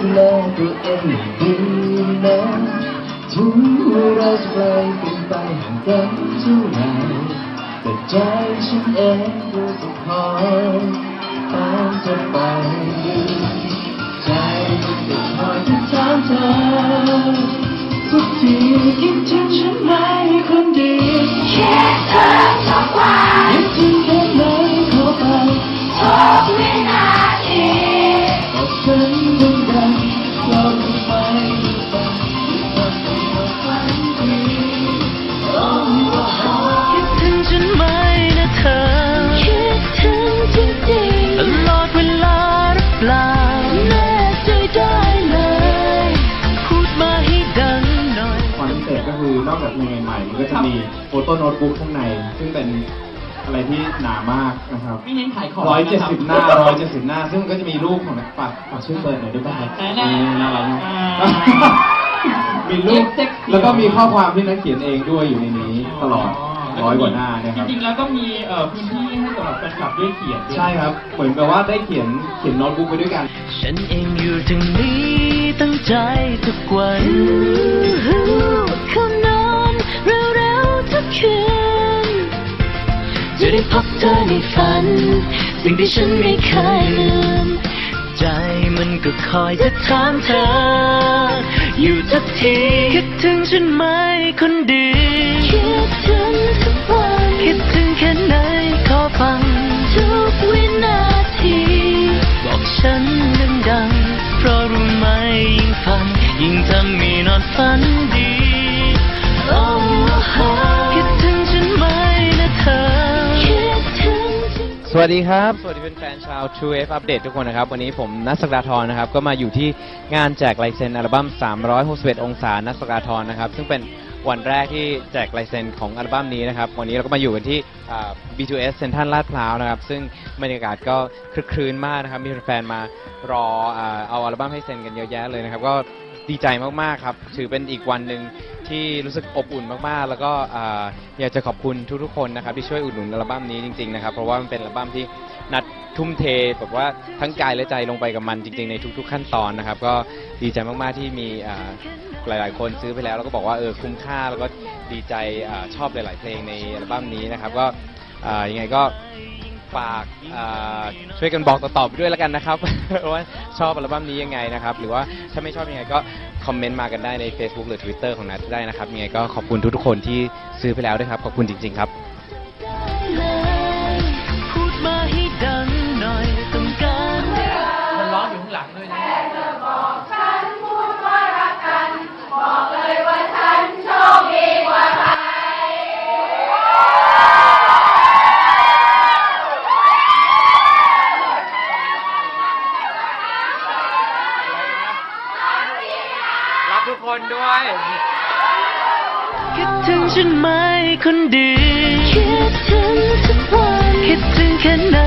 ดูแลตัวเองดีนะถึงเราจะไกลกันไปห่างกันเท่าไหร่แต่ใจฉันเองก็จะคอยตามเธอไปใจมันจะคอยติดตามเธอทุกทีคิดถึง นอกจากเพลงใหม่ๆมันก็จะมีโฟโต้โน้ตบุ๊กข้างใน ซึ่งเป็นอะไรที่หนามากนะครับไม่เน้นขายของร้อยเจ็ดนะคสิบหน้าร้อยเจ็ดสิบหน้า ซึ่งก็จะมีรูปของฝากฝากชื่อเปิดหน่อยได้ไหมครับได้ได้นี่น่ารักมากอ่ามีรูปเซ็กซี่แล้วก็มีข้อความที่นักเขียนเองด้วยอยู่ในนี้ตลอดร้อยกว่าหน้าเนะครับจริงๆแล้วก็มีเอ่อพื้นที่ให้สำหรับแฟนคลับด้วยเขียนด้วยใช่ครับ เหมือนกับว่าได้เขียนเขียนโน้ตบุ๊กไปด้วยกัน ฉันเองอยู่ตรงนี้ตั้งใจทุกวันเข้าน จะได้พบเธอในฝัน สิ่งที่ฉันไม่เคยลืม ใจมันก็คอยจะถามเธอ อยู่ทุกทีคิดถึงฉันไหมคนดีคิดถึงทุกวันคิดถึงแค่ไหนขอฟัง ทุกวินาที บอกฉันดังๆเพราะรู้ไหมยิ่งฟังยิ่งทำให้นอนฝัน วัสดีครับ สวัสดีแฟนๆชาว True F Update ทุกคนนะครับ วันนี้ผมนัทสกดาทรนะครับ ก็มาอยู่ที่งานแจกลายเซ็นอัลบั้ม 361 องศา นัทสกดาทรนะครับ ซึ่งเป็นวันแรกที่แจกลายเซ็นของอัลบั้มนี้นะครับ วันนี้เราก็มาอยู่กันที่อ่า B2S เซ็นทรัลลาดพร้าวนะครับ ซึ่งบรรยากาศก็คลึกครื้นมากนะครับ มีแฟนๆมารออ่าเอาอัลบั้มให้เซ็นกันเยอะแยะเลยนะครับ ก็ ดีใจมาก ๆ ครับ ถือเป็นอีกวันหนึ่งที่รู้สึกอบอุ่นมาก ๆ แล้วก็อ่าอยากจะขอบคุณทุก ๆ คนนะครับ ที่ช่วยอุดหนุนอัลบั้มนี้จริง ๆ นะครับ เพราะว่ามันเป็นอัลบั้มที่นัดทุ่มเทแบบว่าทั้งกายและใจลงไปกับมันจริง ๆ ในทุก ๆ ขั้นตอนนะครับ ก็ดีใจมาก ๆ ที่มีอ่าหลาย ๆ คนซื้อไปแล้ว แล้วก็บอกว่าเออคุ้มค่า แล้วก็ดีใจอาชอบหลาย ๆ เพลงในอัลบั้มนี้นะครับ ก็อ่ายังไงก็ฝากอ่าช่วยกันบอกต่อๆไปด้วยแล้วกันนะครับ ว่า ชอบอัลบั้มนี้ยังไงนะครับ หรือว่าถ้าไม่ชอบยังไงก็คอมเมนต์มากันได้ใน Facebook หรือ Twitter ของนัทได้นะครับยังไงก็ขอบคุณทุกๆคนที่ซื้อไปแล้วด้วยครับขอบคุณจริง ๆ ครับ นด้วยคิดถึงฉันไหมคนดีคิดถึงทุกวันคิดถึงแค่ไหน